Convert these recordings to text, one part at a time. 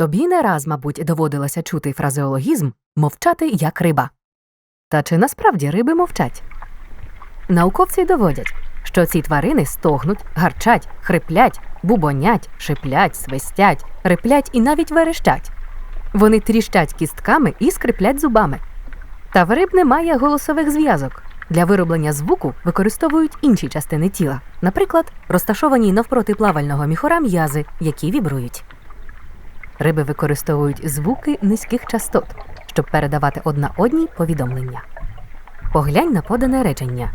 Тобі не раз, мабуть, доводилося чути фразеологізм мовчати як риба. Та чи насправді риби мовчать? Науковці доводять, що ці тварини стогнуть, гарчать, хриплять, бубонять, шиплять, свистять, риплять і навіть верещать. Вони тріщать кістками і скриплять зубами. Та в риб немає голосових зв'язок. Для вироблення звуку використовують інші частини тіла, наприклад, розташовані навпроти плавального міхора м'язи, які вібрують. Риби використовують звуки низьких частот, щоб передавати одна одній повідомлення. Поглянь на подане речення.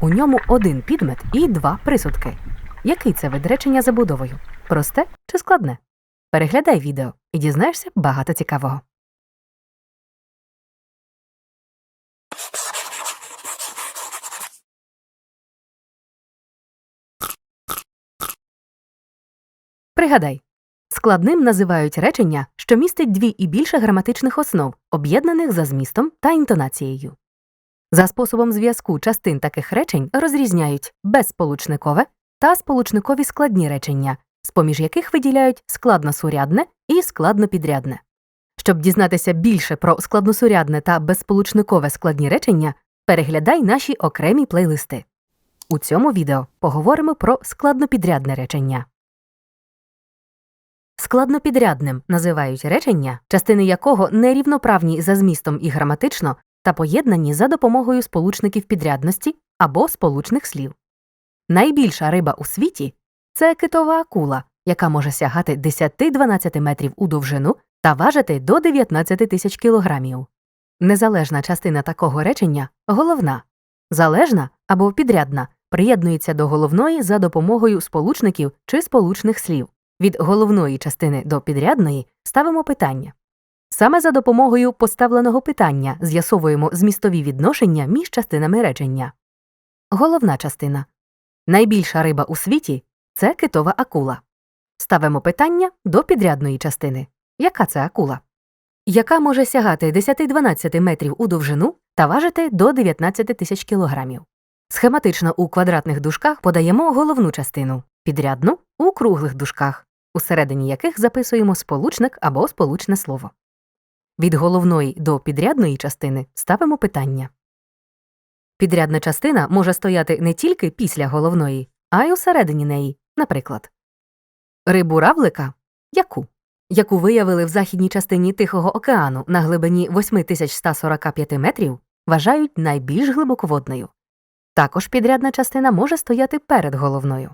У ньому один підмет і два присудки. Який це вид речення забудовою? Просте чи складне? Переглядай відео і дізнаєшся багато цікавого. Пригадай, складним називають речення, що містить дві і більше граматичних основ, об'єднаних за змістом та інтонацією. За способом зв'язку частин таких речень розрізняють безсполучникове та сполучникові складні речення, з поміж яких виділяють складносурядне і складнопідрядне. Щоб дізнатися більше про складносурядне та безсполучникове складні речення, переглядай наші окремі плейлисти. У цьому відео поговоримо про складнопідрядне речення. Складнопідрядним називають речення, частини якого нерівноправні за змістом і граматично та поєднані за допомогою сполучників підрядності або сполучних слів. Найбільша риба у світі це китова акула, яка може сягати 10-12 метрів у довжину та важити до 19 тисяч кілограмів. Незалежна частина такого речення головна, залежна або підрядна приєднується до головної за допомогою сполучників чи сполучних слів. Від головної частини до підрядної ставимо питання. Саме за допомогою поставленого питання з'ясовуємо змістові відношення між частинами речення. Головна частина. Найбільша риба у світі це китова акула. Ставимо питання до підрядної частини. Яка це акула? Яка може сягати 10-12 метрів у довжину та важити до 19 тисяч кілограмів. Схематично у квадратних дужках подаємо головну частину, підрядну у круглих дужках, усередині яких записуємо сполучник або сполучне слово. Від головної до підрядної частини ставимо питання. Підрядна частина може стояти не тільки після головної, а й усередині неї, наприклад. Рибу равлика яку? Яку виявили в західній частині Тихого океану на глибині 8145 метрів, вважають найбільш глибоководною. Також підрядна частина може стояти перед головною.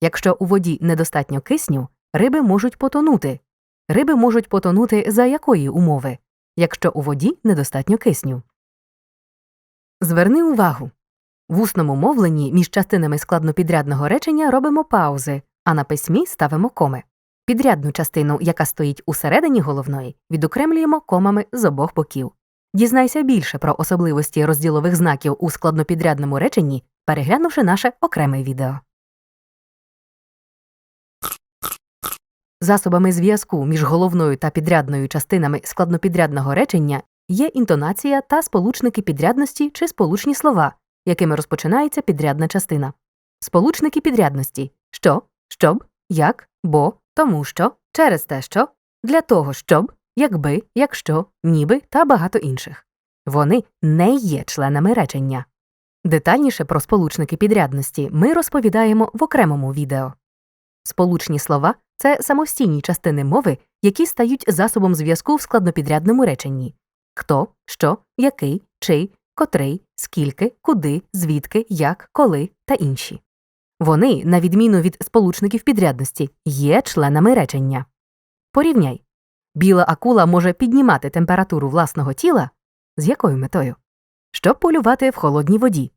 Якщо у воді недостатньо кисню, риби можуть потонути. Риби можуть потонути за якої умови, якщо у воді недостатньо кисню. Зверни увагу. В усному мовленні між частинами складнопідрядного речення робимо паузи, а на письмі ставимо коми. Підрядну частину, яка стоїть усередині головної, відокремлюємо комами з обох боків. Дізнайся більше про особливості розділових знаків у складнопідрядному реченні, переглянувши наше окреме відео. Засобами зв'язку між головною та підрядною частинами складнопідрядного речення є інтонація та сполучники підрядності чи сполучні слова, якими розпочинається підрядна частина. Сполучники підрядності що, щоб, як, бо, тому що, через те, що, для того, щоб, якби, якщо, ніби та багато інших. Вони не є членами речення. Детальніше про сполучники підрядності ми розповідаємо в окремому відео. Сполучні слова це самостійні частини мови, які стають засобом зв'язку в складнопідрядному реченні хто, що, який, чий, котрий, скільки, куди, звідки, як, коли та інші. Вони, на відміну від сполучників підрядності, є членами речення. Порівняй біла акула може піднімати температуру власного тіла з якою метою? Щоб полювати в холодній воді.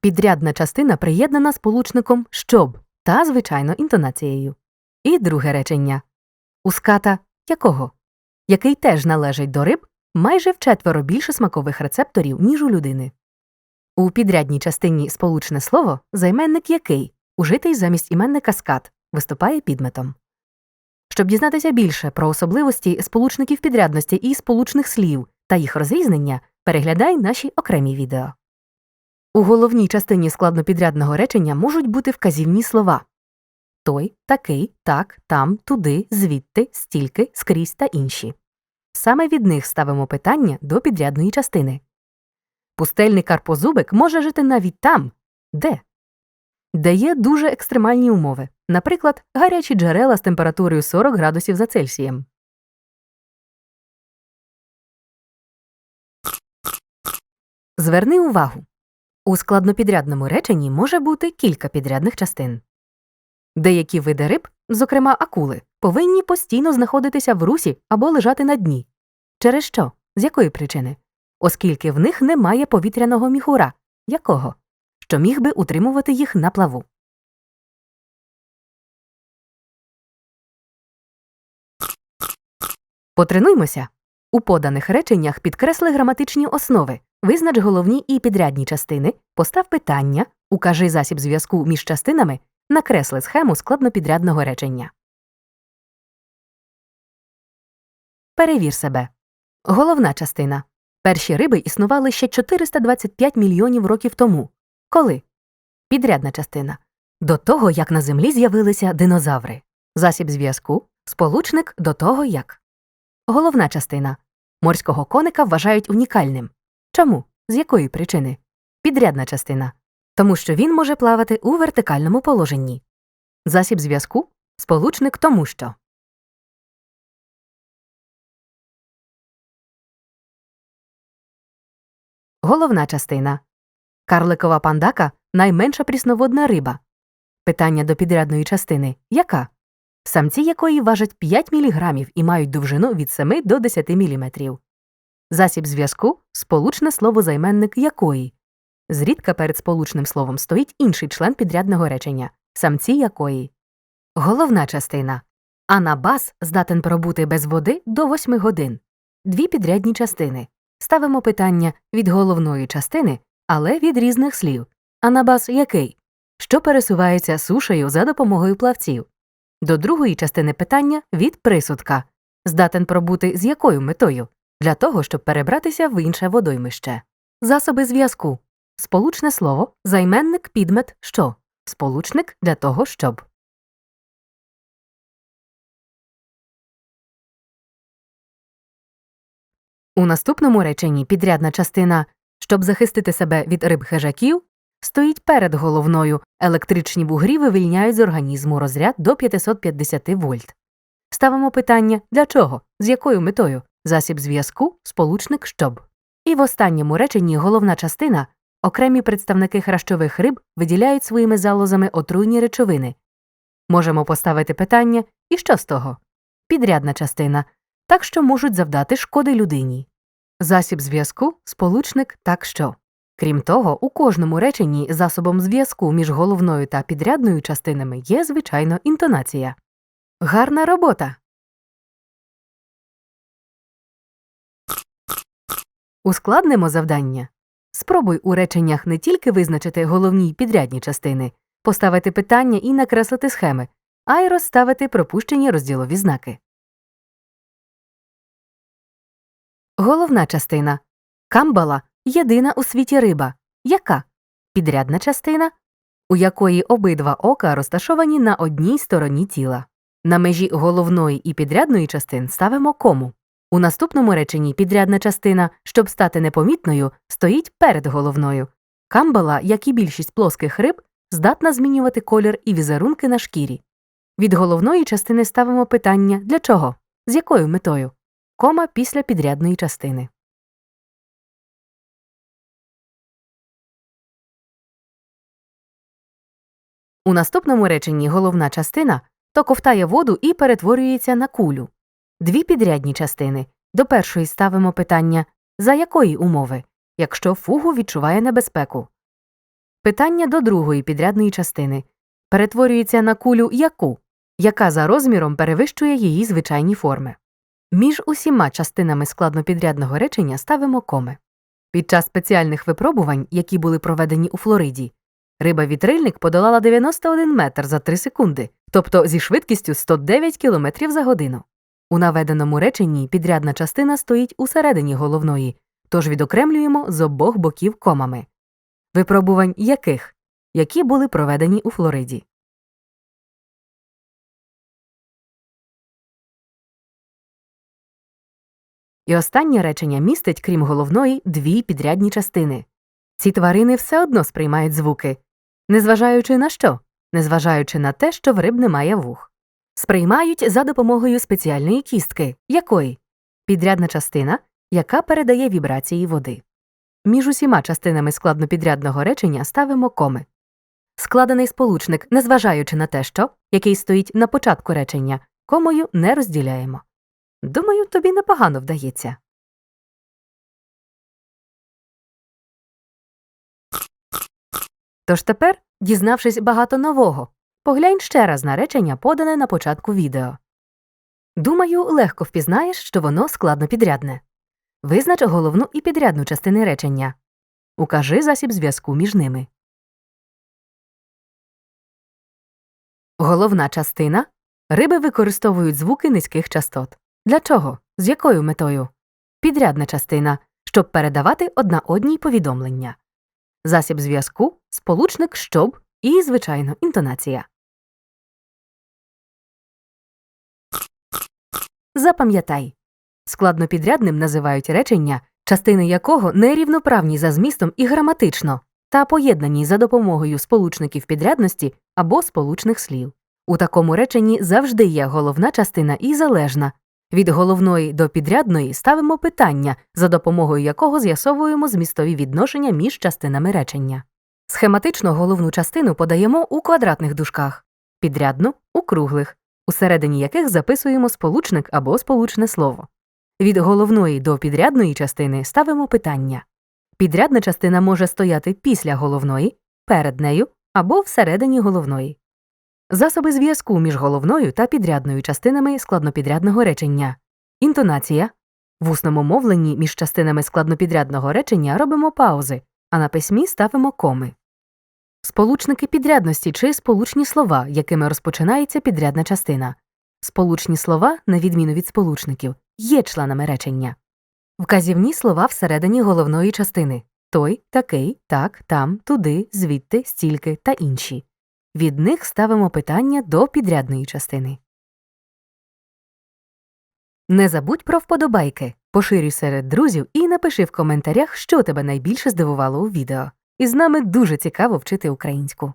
Підрядна частина приєднана сполучником щоб та, звичайно, інтонацією. І друге речення у ската якого? Який теж належить до риб майже вчетверо більше смакових рецепторів, ніж у людини. У підрядній частині сполучне слово займенник який, ужитий замість іменника скат, виступає підметом. Щоб дізнатися більше про особливості сполучників підрядності і сполучних слів та їх розрізнення, переглядай наші окремі відео. У головній частині складнопідрядного речення можуть бути вказівні слова той, такий, так, там, туди, звідти, стільки, скрізь та інші. Саме від них ставимо питання до підрядної частини. Пустельний карпозубик може жити навіть там, де? Де є дуже екстремальні умови, наприклад, гарячі джерела з температурою 40 градусів за Цельсієм. Зверни увагу. У складнопідрядному реченні може бути кілька підрядних частин. Деякі види риб, зокрема акули, повинні постійно знаходитися в русі або лежати на дні. Через що? З якої причини? Оскільки в них немає повітряного міхура. Якого? Що міг би утримувати їх на плаву. Потренуймося. У поданих реченнях підкресли граматичні основи, визнач головні і підрядні частини, постав питання, укажи засіб зв'язку між частинами, накресли схему складнопідрядного речення. Перевір себе. Головна частина. Перші риби існували ще 425 мільйонів років тому. Коли? Підрядна частина. До того, як на землі з'явилися динозаври. Засіб зв'язку сполучник до того, як. Головна частина. Морського коника вважають унікальним. Чому? З якої причини? Підрядна частина. Тому що він може плавати у вертикальному положенні. Засіб зв'язку сполучник тому що. Головна частина. Карликова пандака найменша прісноводна риба. Питання до підрядної частини яка? Самці якої важать 5 мг і мають довжину від 7 до 10 мм. Засіб зв'язку сполучне слово займенник якої. Зрідка перед сполучним словом стоїть інший член підрядного речення самці якої. Головна частина. Анабас здатен пробути без води до 8 годин. Дві підрядні частини. Ставимо питання від головної частини, але від різних слів. Анабас який? Що пересувається сушею за допомогою плавців. До другої частини питання від присудка. Здатен пробути з якою метою? Для того, щоб перебратися в інше водоймище. Засоби зв'язку. Сполучне слово, займенник, підмет, що. Сполучник для того, щоб. У наступному реченні підрядна частина щоб захистити себе від риб хижаків стоїть перед головною, електричні вугрі вивільняють з організму розряд до 550 вольт. Ставимо питання для чого, з якою метою, засіб зв'язку, сполучник щоб. І в останньому реченні головна частина окремі представники хращових риб виділяють своїми залозами отруйні речовини. Можемо поставити питання і що з того? Підрядна частина, так що можуть завдати шкоди людині. Засіб зв'язку сполучник так що. Крім того, у кожному реченні засобом зв'язку між головною та підрядною частинами є, звичайно, інтонація. Гарна робота. Ускладнимо завдання. Спробуй у реченнях не тільки визначити головні й підрядні частини, поставити питання і накреслити схеми, а й розставити пропущені розділові знаки. Головна частина. Камбала єдина у світі риба. Яка? Підрядна частина, у якої обидва ока розташовані на одній стороні тіла. На межі головної і підрядної частин ставимо кому. У наступному реченні підрядна частина, щоб стати непомітною, стоїть перед головною. Камбала, як і більшість плоских риб, здатна змінювати колір і візерунки на шкірі. Від головної частини ставимо питання для чого? З якою метою? Кома після підрядної частини. У наступному реченні головна частина то ковтає воду і перетворюється на кулю. Дві підрядні частини. До першої ставимо питання за якої умови, якщо фугу відчуває небезпеку. Питання до другої підрядної частини перетворюється на кулю яку, яка за розміром перевищує її звичайні форми. Між усіма частинами складнопідрядного речення ставимо коми. Під час спеціальних випробувань, які були проведені у Флориді, риба-вітрильник подолала 91 метр за 3 секунди, тобто зі швидкістю 109 км за годину. У наведеному реченні підрядна частина стоїть усередині головної, тож відокремлюємо з обох боків комами. Випробувань яких, які були проведені у Флориді. І останнє речення містить, крім головної, дві підрядні частини. Ці тварини все одно сприймають звуки, незважаючи на що, незважаючи на те, що в риб немає вух. Сприймають за допомогою спеціальної кістки, якої підрядна частина, яка передає вібрації води. Між усіма частинами складнопідрядного речення ставимо коми. Складений сполучник, незважаючи на те, що, який стоїть на початку речення, комою не розділяємо. Думаю, тобі непогано вдається. Тож тепер, дізнавшись багато нового, поглянь ще раз на речення, подане на початку відео. Думаю, легко впізнаєш, що воно складнопідрядне. Визнач головну і підрядну частини речення. Укажи засіб зв'язку між ними. Головна частина риби використовують звуки низьких частот. Для чого? З якою метою? Підрядна частина, щоб передавати одна одній повідомлення. Засіб зв'язку, сполучник щоб і, звичайно, інтонація. Запам'ятай. Складнопідрядним називають речення, частини якого нерівноправні за змістом і граматично, та поєднані за допомогою сполучників підрядності або сполучних слів. У такому реченні завжди є головна частина і залежна. Від головної до підрядної ставимо питання, за допомогою якого з'ясовуємо змістові відношення між частинами речення. Схематично головну частину подаємо у квадратних дужках, підрядну у круглих, усередині яких записуємо сполучник або сполучне слово. Від головної до підрядної частини ставимо питання. Підрядна частина може стояти після головної, перед нею або всередині головної. Засоби зв'язку між головною та підрядною частинами складнопідрядного речення. Інтонація. В усному мовленні між частинами складнопідрядного речення робимо паузи, а на письмі ставимо коми. Сполучники підрядності чи сполучні слова, якими розпочинається підрядна частина. Сполучні слова, на відміну від сполучників, є членами речення. Вказівні слова всередині головної частини той, такий, так, там, туди, звідти, стільки та інші. Від них ставимо питання до підрядної частини. Не забудь про вподобайки, поширюй серед друзів і напиши в коментарях, що тебе найбільше здивувало у відео. І з нами дуже цікаво вчити українську.